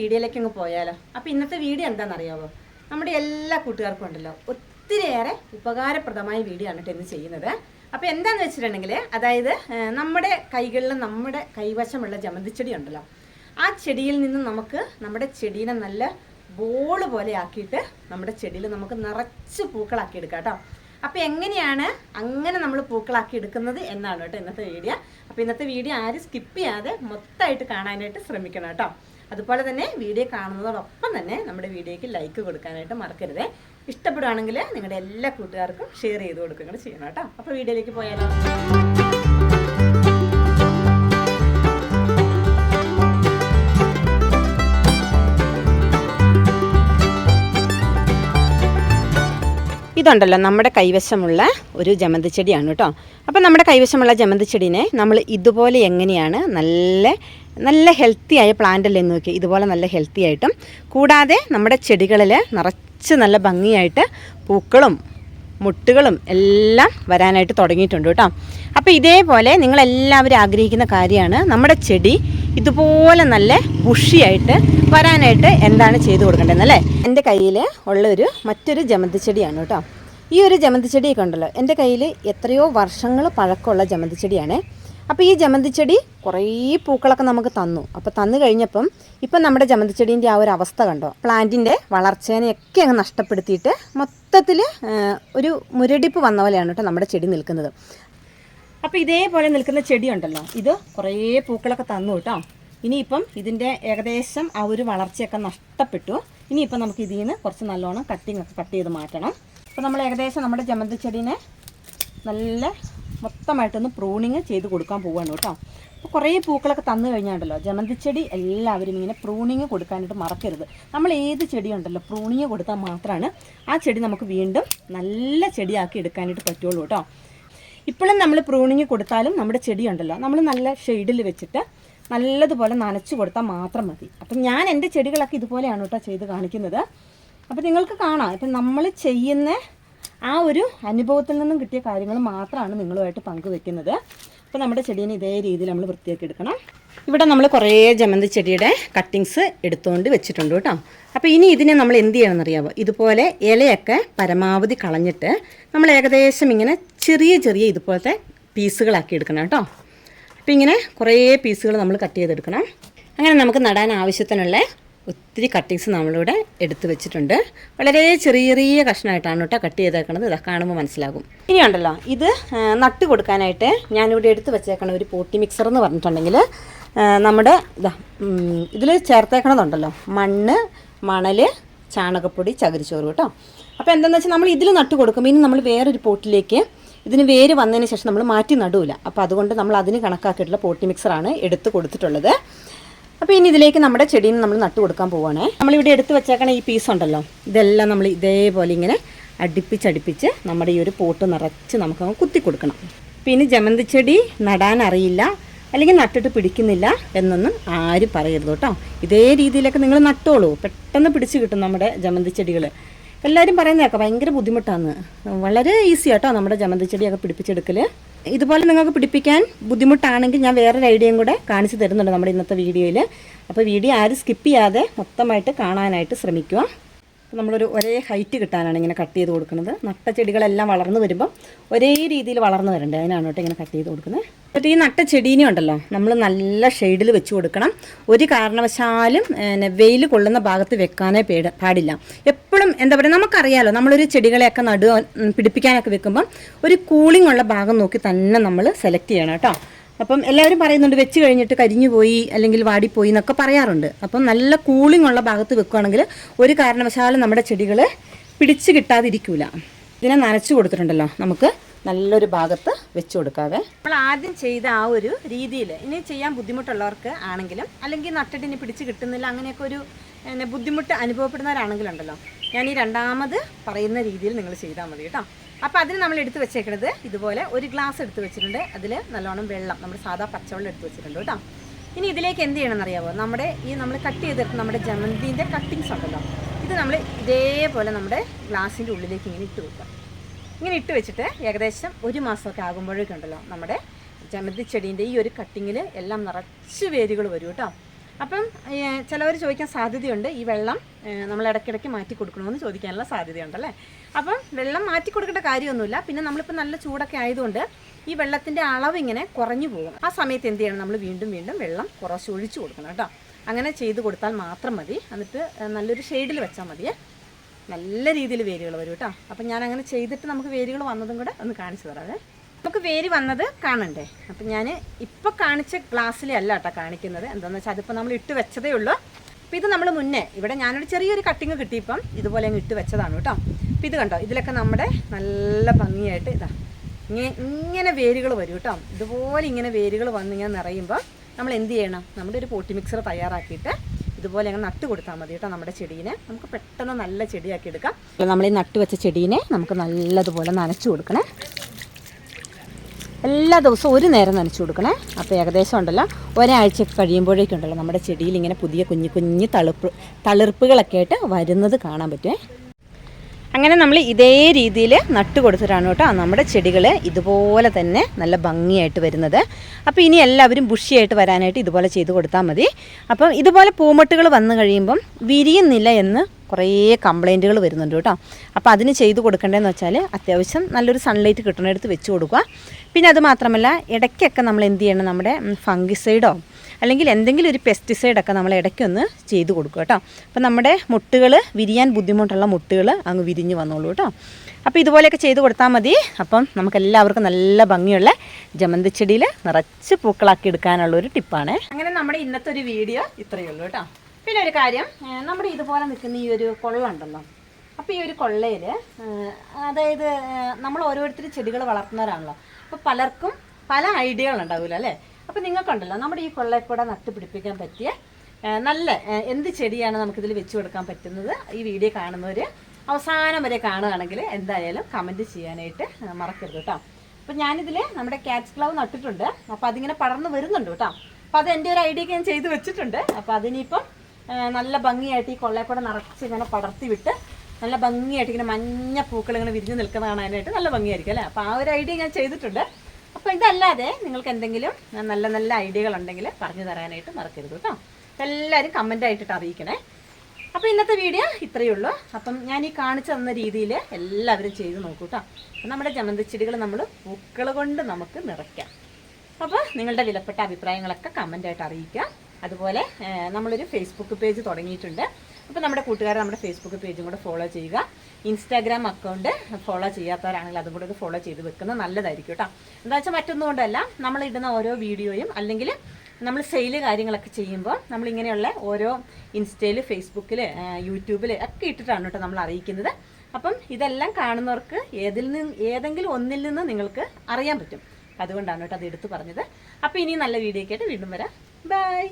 വീഡിയോയിലേക്ക് അങ്ങ് പോയാലോ? അപ്പോൾ ഇന്നത്തെ വീഡിയോ എന്താണെന്നറിയാമോ നമ്മുടെ എല്ലാ കൂട്ടുകാർക്കും ഉണ്ടല്ലോ. ഒത്തിരിയേറെ ഉപകാരപ്രദമായ വീഡിയോ ആണ് ഇന്ന് ചെയ്യുന്നത്. അപ്പോൾ എന്താണെന്ന് വെച്ചിട്ടുണ്ടെങ്കിൽ അതായത് നമ്മുടെ കൈകളിൽ നമ്മുടെ കൈവശമുള്ള ജമന്തിച്ചെടി ഉണ്ടല്ലോ. ആ ചെടിയിൽ നിന്ന് നമുക്ക് നമ്മുടെ ചെടീനെ നല്ല ബോൾ പോലെ ആക്കിയിട്ട് നമ്മുടെ ചെടിയിൽ നമുക്ക് നിറച്ച് പൂക്കളാക്കി എടുക്കാം കേട്ടോ. അപ്പോൾ എങ്ങനെയാണ് അങ്ങനെ നമ്മൾ പൂക്കളാക്കി എടുക്കുന്നത് എന്നാണ് കേട്ടോ ഇന്നത്തെ വീഡിയോ. അപ്പോൾ ഇന്നത്തെ വീഡിയോ ആരും സ്കിപ്പ് ചെയ്യാതെ മൊത്തമായിട്ട് കാണാനായിട്ട് ശ്രമിക്കണം കേട്ടോ. അതുപോലെ തന്നെ വീഡിയോ കാണുന്നതോടൊപ്പം തന്നെ നമ്മുടെ വീഡിയോയ്ക്ക് ലൈക്ക് കൊടുക്കാനായിട്ട് മറക്കരുത്. ഇഷ്ടപ്പെടുകയാണെങ്കിൽ നിങ്ങളുടെ എല്ലാ കൂട്ടുകാർക്കും ഷെയർ ചെയ്ത് കൊടുക്കുകയും കൂടെ ചെയ്യണം കേട്ടോ. അപ്പോൾ വീഡിയോയിലേക്ക് പോയാലോ? ഇതുണ്ടല്ലോ നമ്മുടെ കൈവശമുള്ള ഒരു ജമന്തി ചെടിയാണ് കേട്ടോ. അപ്പോൾ നമ്മുടെ കൈവശമുള്ള ജമന്തി ചെടീനെ നമ്മൾ ഇതുപോലെ എങ്ങനെയാണ് നല്ല നല്ല ഹെൽത്തി ആയ പ്ലാന്റ് അല്ലേ നോക്കി ഇതുപോലെ നല്ല ഹെൽത്തി ആയിട്ടും കൂടാതെ നമ്മുടെ ചെടികളിൽ നിറച്ച് നല്ല ഭംഗിയായിട്ട് പൂക്കളും മുട്ടുകളും എല്ലാം വരാനായിട്ട് തുടങ്ങിയിട്ടുണ്ട് കേട്ടോ. അപ്പോൾ ഇതേപോലെ നിങ്ങളെല്ലാവരും ആഗ്രഹിക്കുന്ന കാര്യമാണ് നമ്മുടെ ചെടി ഇതുപോലെ നല്ല ബുഷിയായിട്ട് വരാനായിട്ട് എന്താണ് ചെയ്തു കൊടുക്കേണ്ടതെന്നല്ലേ എന്റെ കയ്യിൽ ഉള്ളൊരു മറ്റൊരു ജമന്തി ചെടിയാണ് കേട്ടോ. ഈ ഒരു ജമന്തി ചെടിയൊക്കെ ഉണ്ടല്ലോ എന്റെ കയ്യിൽ എത്രയോ വർഷങ്ങൾ പഴക്കമുള്ള ജമന്തി ചെടിയാണ് അപ്പോൾ ഈ ജമന്തി ചെടി കുറേ പൂക്കളൊക്കെ നമുക്ക് തന്നു. അപ്പോൾ തന്നു കഴിഞ്ഞപ്പം ഇപ്പം നമ്മുടെ ജമന്തി ചെടീന്റെ ആ ഒരു അവസ്ഥ കണ്ടോ? പ്ലാന്റിന്റെ വളർച്ചേനെയൊക്കെ അങ്ങ് നഷ്ടപ്പെടുത്തിയിട്ട് മൊത്തത്തിൽ ഒരു മുരടിപ്പ് വന്ന പോലെയാണ് കേട്ടോ നമ്മുടെ ചെടി നിൽക്കുന്നത്. അപ്പോൾ ഇതേപോലെ നിൽക്കുന്ന ചെടി ഉണ്ടല്ലോ ഇത് കുറേ പൂക്കളൊക്കെ തന്നു കേട്ടോ. ഇനിയിപ്പം ഇതിന്റെ ഏകദേശം ആ ഒരു വളർച്ചയൊക്കെ നഷ്ടപ്പെട്ടു. ഇനിയിപ്പം നമുക്ക് ഇതിൽ നിന്ന് കുറച്ച് നല്ലോണം കട്ടിങ് ഒക്കെ കട്ട് ചെയ്ത് മാറ്റണം. അപ്പോൾ നമ്മൾ ഏകദേശം നമ്മുടെ ജമന്തി ചെടീനെ നല്ല മൊത്തമായിട്ടൊന്ന് പ്രൂണിങ് ചെയ്ത് കൊടുക്കാൻ പോവാണ് കേട്ടോ. അപ്പോൾ കുറേ പൂക്കളൊക്കെ തന്നു കഴിഞ്ഞാണ്ടല്ലോ ജമന്തി ചെടി എല്ലാവരും ഇങ്ങനെ പ്രൂണിങ് കൊടുക്കാനായിട്ട് മറക്കരുത്. നമ്മൾ ഏത് ചെടിയുണ്ടല്ലോ പ്രൂണിങ് കൊടുത്താൽ മാത്രമാണ് ആ ചെടി നമുക്ക് വീണ്ടും നല്ല ചെടിയാക്കി എടുക്കാനായിട്ട് പറ്റുള്ളൂ കേട്ടോ. ഇപ്പോഴും നമ്മൾ പ്രൂണിങ് കൊടുത്താലും നമ്മുടെ ചെടി ഉണ്ടല്ലോ നമ്മൾ നല്ല ഷെയ്ഡിൽ വെച്ചിട്ട് നല്ലതുപോലെ നനച്ചു കൊടുത്താൽ മാത്രം മതി. അപ്പം ഞാൻ എന്റെ ചെടികളൊക്കെ ഇതുപോലെയാണ് കേട്ടോ ചെയ്ത് കാണിക്കുന്നത്. അപ്പം നിങ്ങൾക്ക് കാണാം. ഇപ്പം നമ്മൾ ചെയ്യുന്ന ആ ഒരു അനുഭവത്തിൽ നിന്നും കിട്ടിയ കാര്യങ്ങൾ മാത്രമാണ് നിങ്ങളുമായിട്ട് പങ്കുവെക്കുന്നത്. അപ്പോൾ നമ്മുടെ ചെടീനെ ഇതേ രീതിയിൽ നമ്മൾ വൃത്തിയാക്കി എടുക്കണം. ഇവിടെ നമ്മൾ കുറേ ജമന്തി ചെടിയുടെ കട്ടിങ്സ് എടുത്തുകൊണ്ട് വെച്ചിട്ടുണ്ട് കേട്ടോ. അപ്പോൾ ഇനി ഇതിനെ നമ്മൾ എന്ത് ചെയ്യണമെന്നറിയാമോ ഇതുപോലെ ഇലയൊക്കെ പരമാവധി കളഞ്ഞിട്ട് നമ്മൾ ഏകദേശം ഇങ്ങനെ ചെറിയ ചെറിയ ഇതുപോലത്തെ പീസുകളാക്കി എടുക്കണം കേട്ടോ. അപ്പോൾ ഇങ്ങനെ കുറേ പീസുകൾ നമ്മൾ കട്ട് ചെയ്തെടുക്കണം. അങ്ങനെ നമുക്ക് നടാൻ ആവശ്യത്തിനുള്ള ഒത്തിരി കട്ടിങ്സ് നമ്മളിവിടെ എടുത്തു വെച്ചിട്ടുണ്ട്. വളരെ ചെറിയ ചെറിയ കഷ്ണമായിട്ടാണ് കേട്ടോ കട്ട് ചെയ്തേക്കണത്. ഇതൊക്കെ കാണുമ്പോൾ മനസ്സിലാകും. ഇനിയുണ്ടല്ലോ ഇത് നട്ട് കൊടുക്കാനായിട്ട് ഞാനിവിടെ എടുത്ത് വെച്ചേക്കണ ഒരു പോട്ടി മിക്സർ എന്ന് പറഞ്ഞിട്ടുണ്ടെങ്കിൽ നമ്മുടെ ഇതാ ഇതിൽ ചേർത്തേക്കണതുണ്ടല്ലോ. മണ്ണ് മണൽ ചാണകപ്പൊടി ചകിരിച്ചോറ് കേട്ടോ. അപ്പോൾ എന്താണെന്ന് വെച്ചാൽ നമ്മൾ ഇതിൽ നട്ട് കൊടുക്കും. ഇനി നമ്മൾ വേറൊരു പോട്ടിലേക്ക് ഇതിന് വേര് വന്നതിന് ശേഷം നമ്മൾ മാറ്റി നടുവില്ല. അപ്പോൾ അതുകൊണ്ട് നമ്മൾ അതിന് കണക്കാക്കിയിട്ടുള്ള പോട്ടി മിക്സറാണ് എടുത്ത് കൊടുത്തിട്ടുള്ളത്. അപ്പോൾ ഇനി ഇതിലേക്ക് നമ്മുടെ ചെടീനെ നമ്മൾ നട്ട് കൊടുക്കാൻ പോവുകയാണ് നമ്മളിവിടെ എടുത്ത് വെച്ചേക്കണ ഈ പീസ് ഉണ്ടല്ലോ. ഇതെല്ലാം നമ്മൾ ഇതേപോലെ ഇങ്ങനെ അടുപ്പിച്ചടുപ്പിച്ച് നമ്മുടെ ഈ ഒരു പോട്ട് നിറച്ച് നമുക്കങ്ങ് കുത്തി കൊടുക്കണം. പിന്നെ ജമന്തി ചെടി നടാൻ അറിയില്ല. അല്ലെങ്കിൽ നട്ടിട്ട് പിടിക്കുന്നില്ല എന്നൊന്നും ആരും പറയരുത് കേട്ടോ. ഇതേ രീതിയിലൊക്കെ നിങ്ങൾ നട്ടോളൂ. പെട്ടെന്ന് പിടിച്ച് കിട്ടും നമ്മുടെ ജമന്തി ചെടികൾ എല്ലാവരും പറയുന്നതൊക്കെ ഭയങ്കര ബുദ്ധിമുട്ടാണ്. വളരെ ഈസി ആട്ടോ നമ്മുടെ ജമന്തി ചെടിയൊക്കെ പിടിപ്പിച്ചെടുക്കൽ ഇതുപോലെ നിങ്ങൾക്ക് പിടിപ്പിക്കാൻ ബുദ്ധിമുട്ടാണെങ്കിൽ ഞാൻ വേറൊരു ഐഡിയയും കൂടെ കാണിച്ചു തരുന്നുണ്ട് നമ്മുടെ ഇന്നത്തെ വീഡിയോയിൽ അപ്പോൾ വീഡിയോ ആരും സ്കിപ്പ് ചെയ്യാതെ മൊത്തമായിട്ട് കാണാനായിട്ട് ശ്രമിക്കുക. നമ്മളൊരു ഒരേ ഹൈറ്റ് കിട്ടാനാണ് ഇങ്ങനെ കട്ട് ചെയ്ത് കൊടുക്കുന്നത്. നട്ട ചെടികളെല്ലാം വളർന്നു വരുമ്പം ഒരേ രീതിയിൽ വളർന്നു വരണ്ടേ? അതിനാണ് കേട്ടോ ഇങ്ങനെ കട്ട് ചെയ്ത് കൊടുക്കുന്നത്. എന്നിട്ട് ഈ നട്ട ചെടീനെ ഉണ്ടല്ലോ നമ്മൾ നല്ല ഷെയ്ഡിൽ വെച്ച് കൊടുക്കണം. ഒരു കാരണവശാലും വെയിൽ കൊള്ളുന്ന ഭാഗത്ത് വെക്കാനേ പേട പാടില്ല. എപ്പോഴും എന്താ പറയുക നമുക്കറിയാലോ നമ്മളൊരു ചെടികളെയൊക്കെ നടുക ഉം, പിടിപ്പിക്കാനൊക്കെ വെക്കുമ്പം ഒരു കൂളിംഗ് ഉള്ള ഭാഗം നോക്കി തന്നെ നമ്മൾ സെലക്ട് ചെയ്യണം കേട്ടോ. അപ്പം എല്ലാവരും പറയുന്നുണ്ട് വെച്ച് കഴിഞ്ഞിട്ട് കരിഞ്ഞു പോയി അല്ലെങ്കിൽ വാടിപ്പോയി എന്നൊക്കെ പറയാറുണ്ട്. അപ്പം നല്ല കൂളിംഗ് ഉള്ള ഭാഗത്ത് വെക്കുകയാണെങ്കിൽ ഒരു കാരണവശാലും നമ്മുടെ ചെടികൾ പിടിച്ച് കിട്ടാതിരിക്കൂല. ഇതിനെ നനച്ചു കൊടുത്തിട്ടുണ്ടല്ലോ. നമുക്ക് നല്ലൊരു ഭാഗത്ത് വെച്ച് കൊടുക്കാതെ നമ്മൾ ആദ്യം ചെയ്ത ആ ഒരു രീതിയിൽ ഇനി ചെയ്യാൻ ബുദ്ധിമുട്ടുള്ളവർക്ക് ആണെങ്കിലും അല്ലെങ്കിൽ നട്ടിട്ട് ഇനി പിടിച്ച് കിട്ടുന്നില്ല അങ്ങനെയൊക്കെ ഒരു ബുദ്ധിമുട്ട് അനുഭവപ്പെടുന്നവരാണെങ്കിലുണ്ടല്ലോ ഞാൻ ഈ രണ്ടാമത് പറയുന്ന രീതിയിൽ നിങ്ങൾ ചെയ്താൽ മതി കേട്ടോ. അപ്പോൾ അതിന് നമ്മൾ എടുത്ത് വെച്ചേക്കുന്നത് ഇതുപോലെ ഒരു ഗ്ലാസ് എടുത്ത് വെച്ചിട്ടുണ്ട്. അതിൽ നല്ലോണം വെള്ളം നമ്മൾ സാധാ പച്ചവെള്ളം എടുത്ത് വെച്ചിട്ടുണ്ട് കേട്ടോ. ഇനി ഇതിലേക്ക് എന്ത് ചെയ്യണം അറിയാമോ നമ്മുടെ ഈ നമ്മൾ കട്ട് ചെയ്തിട്ട് നമ്മുടെ ജമന്തിന്റെ കട്ടിങ്സ് ഉണ്ടല്ലോ. ഇത് നമ്മൾ ഇതേപോലെ നമ്മുടെ ഗ്ലാസിന്റെ ഉള്ളിലേക്ക് ഇങ്ങനെ ഇട്ട് വെക്കുക. ഇങ്ങനെ ഇട്ട് വെച്ചിട്ട് ഏകദേശം ഒരു മാസമൊക്കെ ആകുമ്പോഴേക്കുണ്ടല്ലോ നമ്മുടെ ജമന്തി ചെടീന്റെ ഈ ഒരു കട്ടിങ്ങിൽ എല്ലാം നിറച്ച് വേരുകൾ വരും കേട്ടോ. അപ്പം ചിലവർ ചോദിക്കാൻ സാധ്യതയുണ്ട്. ഈ വെള്ളം നമ്മൾ ഇടയ്ക്കിടയ്ക്ക് മാറ്റി കൊടുക്കണമെന്ന് ചോദിക്കാനുള്ള സാധ്യതയുണ്ടല്ലേ അപ്പം വെള്ളം മാറ്റി കൊടുക്കേണ്ട കാര്യമൊന്നുമില്ല. പിന്നെ നമ്മളിപ്പോൾ നല്ല ചൂടൊക്കെ ആയതുകൊണ്ട് ഈ വെള്ളത്തിന്റെ അളവ് ഇങ്ങനെ കുറഞ്ഞു പോകും. ആ സമയത്ത് എന്ത് ചെയ്യണം? നമ്മൾ വീണ്ടും വീണ്ടും വെള്ളം കുറച്ച് ഒഴിച്ചു കൊടുക്കണം കേട്ടോ. അങ്ങനെ ചെയ്ത് കൊടുത്താൽ മാത്രം മതി. എന്നിട്ട് നല്ലൊരു ഷെയ്ഡിൽ വെച്ചാൽ മതി. നല്ല രീതിയിൽ വേരുകൾ വരും കേട്ടോ. അപ്പം ഞാൻ അങ്ങനെ ചെയ്തിട്ട് നമുക്ക് വേരുകൾ വന്നതും കൂടെ ഒന്ന് കാണിച്ചു തരാവേ. നമുക്ക് വേര് വന്നത് കാണണ്ടേ? അപ്പം ഞാൻ ഇപ്പോൾ കാണിച്ച ഗ്ലാസ്സിലേ അല്ല കേട്ടോ കാണിക്കുന്നത്. എന്താണെന്ന് വെച്ചാൽ അതിപ്പോൾ നമ്മൾ ഇട്ട് വെച്ചതേ ഉള്ളൂ. അപ്പം ഇത് നമ്മൾ മുന്നേ ഇവിടെ ഞാനൊരു ചെറിയൊരു കട്ടിങ് കിട്ടിയപ്പം ഇതുപോലെ അങ്ങ് ഇട്ട് വെച്ചതാണ് കേട്ടോ. അപ്പം ഇത് കണ്ടോ? ഇതിലൊക്കെ നമ്മുടെ നല്ല ഭംഗിയായിട്ട് ഇതാ ഇങ്ങനെ ഇങ്ങനെ വേരുകൾ വരും കേട്ടോ. ഇതുപോലെ ഇങ്ങനെ വേരുകൾ വന്ന് ഇങ്ങനെ നിറയുമ്പോൾ നമ്മൾ എന്ത് ചെയ്യണം? നമ്മുടെ ഒരു പോട്ടി മിക്സർ തയ്യാറാക്കിയിട്ട് ഇതുപോലെ അങ്ങ് നട്ട് കൊടുത്താൽ മതി കേട്ടോ നമ്മുടെ ചെടീനെ. നമുക്ക് പെട്ടെന്ന് നല്ല ചെടിയാക്കി എടുക്കാം. നമ്മൾ ഈ നട്ട് വെച്ച ചെടീനെ നമുക്ക് നല്ലതുപോലെ നനച്ചു കൊടുക്കണേ. എല്ലാ ദിവസവും ഒരു നേരം നനച്ചു കൊടുക്കണേ. അപ്പോൾ ഏകദേശം ഉണ്ടല്ലോ. ഒരാഴ്ച കഴിയുമ്പോഴേക്കുണ്ടല്ലോ നമ്മുടെ ചെടിയിൽ ഇങ്ങനെ പുതിയ കുഞ്ഞു കുഞ്ഞു തളിർപ്പ് തളിർപ്പുകളൊക്കെ ആയിട്ട് വരുന്നത് കാണാൻ പറ്റുമേ അങ്ങനെ നമ്മൾ ഇതേ രീതിയിൽ നട്ട് കൊടുത്തിട്ടാണ് കേട്ടോ നമ്മുടെ ചെടികൾ ഇതുപോലെ തന്നെ നല്ല ഭംഗിയായിട്ട് വരുന്നത്. അപ്പോൾ ഇനി എല്ലാവരും ബുഷിയായിട്ട് വരാനായിട്ട് ഇതുപോലെ ചെയ്ത് കൊടുത്താൽ മതി. അപ്പം ഇതുപോലെ പൂമൊട്ടുകൾ വന്നു കഴിയുമ്പം വിരിയുന്നില്ല എന്ന് കുറേ കംപ്ലൈന്റുകൾ വരുന്നുണ്ട് കേട്ടോ. അപ്പോൾ അതിന് ചെയ്ത് കൊടുക്കേണ്ടതെന്ന് വെച്ചാൽ അത്യാവശ്യം നല്ലൊരു സൺലൈറ്റ് കിട്ടുന്നിടത്ത് വെച്ച് കൊടുക്കുക. പിന്നെ അത് മാത്രമല്ല ഇടയ്ക്കൊക്കെ നമ്മൾ എന്ത് ചെയ്യണം നമ്മുടെ ഫംഗിസൈഡോ അല്ലെങ്കിൽ എന്തെങ്കിലും ഒരു പെസ്റ്റിസൈഡൊക്കെ നമ്മൾ ഇടയ്ക്കൊന്ന് ചെയ്ത് കൊടുക്കുക കേട്ടോ. അപ്പം നമ്മുടെ മുട്ടുകൾ വിരിയാൻ ബുദ്ധിമുട്ടുള്ള മുട്ടുകൾ അങ്ങ് വിരിഞ്ഞ് വന്നോളൂ കേട്ടോ. അപ്പോൾ ഇതുപോലെയൊക്കെ ചെയ്ത് കൊടുത്താൽ മതി. അപ്പം നമുക്കെല്ലാവർക്കും നല്ല ഭംഗിയുള്ള ജമന്തി ചെടിയിൽ നിറച്ച് പൂക്കളാക്കി എടുക്കാനുള്ള ഒരു ടിപ്പാണ്. അങ്ങനെ നമ്മുടെ ഇന്നത്തെ ഒരു വീഡിയോ ഇത്രയേ ഉള്ളൂ കേട്ടോ. പിന്നെ ഒരു കാര്യം നമ്മുടെ ഇതുപോലെ നിൽക്കുന്ന ഈ ഒരു കൊള്ള ഉണ്ടല്ലോ. അപ്പോൾ ഈ ഒരു കൊള്ളയിൽ അതായത് നമ്മൾ ഓരോരുത്തർ ചെടികൾ വളർത്തുന്നവരാണല്ലോ. അപ്പോൾ പലർക്കും പല ഐഡിയകൾ ഉണ്ടാവില്ല അല്ലേ? അപ്പോൾ നിങ്ങൾക്കുണ്ടല്ലോ നമ്മുടെ ഈ കൊള്ളയിൽ കൂടെ നട്ടുപിടിപ്പിക്കാൻ പറ്റിയ നല്ല എന്ത് ചെടിയാണ് നമുക്കിതിൽ വെച്ച് കൊടുക്കാൻ പറ്റുന്നത്? ഈ വീഡിയോ കാണുന്നവർ അവസാനം വരെ കാണുകയാണെങ്കിൽ എന്തായാലും കമന്റ് ചെയ്യാനായിട്ട് മറക്കരുത് കേട്ടോ. അപ്പോൾ ഞാനിതിൽ നമ്മുടെ ക്യാച്ച് ക്ലവ് നട്ടിട്ടുണ്ട്. അപ്പോൾ അതിങ്ങനെ പടർന്ന് വരുന്നുണ്ട് കേട്ടോ. അപ്പോൾ അത് എന്റെ ഒരു ഐഡിയ ഞാൻ ചെയ്ത് വെച്ചിട്ടുണ്ട്. അപ്പോൾ അതിനിപ്പം നല്ല ഭംഗിയായിട്ട് ഈ കൊള്ളയെ കൂടെ നിറച്ച് ഇങ്ങനെ പടർത്തി വിട്ട് നല്ല ഭംഗിയായിട്ട് ഇങ്ങനെ മഞ്ഞ പൂക്കൾ ഇങ്ങനെ വിരിഞ്ഞ് നിൽക്കുന്ന കാണാനായിട്ട് നല്ല ഭംഗിയായിരിക്കും അല്ലേ? അപ്പോൾ ആ ഒരു ഐഡിയ ഞാൻ ചെയ്തിട്ടുണ്ട്. അപ്പോൾ ഇതല്ലാതെ നിങ്ങൾക്ക് എന്തെങ്കിലും നല്ല നല്ല ഐഡിയകൾ ഉണ്ടെങ്കിൽ പറഞ്ഞു തരാനായിട്ട് മറക്കരുത് കേട്ടോ. എല്ലാവരും ആയിട്ടിട്ട് അറിയിക്കണേ. അപ്പോൾ ഇന്നത്തെ വീഡിയോ ഇത്രയേ ഉള്ളൂ. അപ്പം ഞാൻ ഈ കാണിച്ചു തന്ന രീതിയിൽ എല്ലാവരും ചെയ്ത് നോക്കൂ കേട്ടോ. നമ്മുടെ ജമന്തി ചെടികൾ നമ്മൾ പൂക്കൾ കൊണ്ട് നമുക്ക് നിറയ്ക്കാം. അപ്പോൾ നിങ്ങളുടെ വിലപ്പെട്ട അഭിപ്രായങ്ങളൊക്കെ കമന്റായിട്ട് അറിയിക്കുക. അതുപോലെ നമ്മളൊരു ഫേസ്ബുക്ക് പേജ് തുടങ്ങിയിട്ടുണ്ട്. അപ്പോൾ നമ്മുടെ കൂട്ടുകാരെ നമ്മുടെ ഫേസ്ബുക്ക് പേജും കൂടെ ഫോളോ ചെയ്യുക. ഇൻസ്റ്റാഗ്രാം അക്കൗണ്ട് ഫോളോ ചെയ്യാത്തവരാണെങ്കിൽ അതും കൂടെ ഒന്ന് ഫോളോ ചെയ്ത് വെക്കുന്നത് നല്ലതായിരിക്കും കേട്ടോ. എന്താ വെച്ചാൽ മറ്റൊന്നും കൊണ്ടല്ല നമ്മൾ ഇടുന്ന ഓരോ വീഡിയോയും അല്ലെങ്കിൽ നമ്മൾ സെയിൽ കാര്യങ്ങളൊക്കെ ചെയ്യുമ്പോൾ നമ്മളിങ്ങനെയുള്ള ഓരോ ഇൻസ്റ്റയിൽ ഫേസ്ബുക്കിൽ യൂട്യൂബിൽ ഒക്കെ ഇട്ടിട്ടാണ് കേട്ടോ നമ്മൾ അറിയിക്കുന്നത്. അപ്പം ഇതെല്ലാം കാണുന്നവർക്ക് ഏതിൽ നിന്ന് ഏതെങ്കിലും ഒന്നിൽ നിന്ന് നിങ്ങൾക്ക് അറിയാൻ പറ്റും. അതുകൊണ്ടാണ് കേട്ടോ അത് എടുത്തു പറഞ്ഞത്. അപ്പോൾ ഇനി നല്ല വീഡിയോ ആയിട്ട് വീണ്ടും വരാം. ബൈ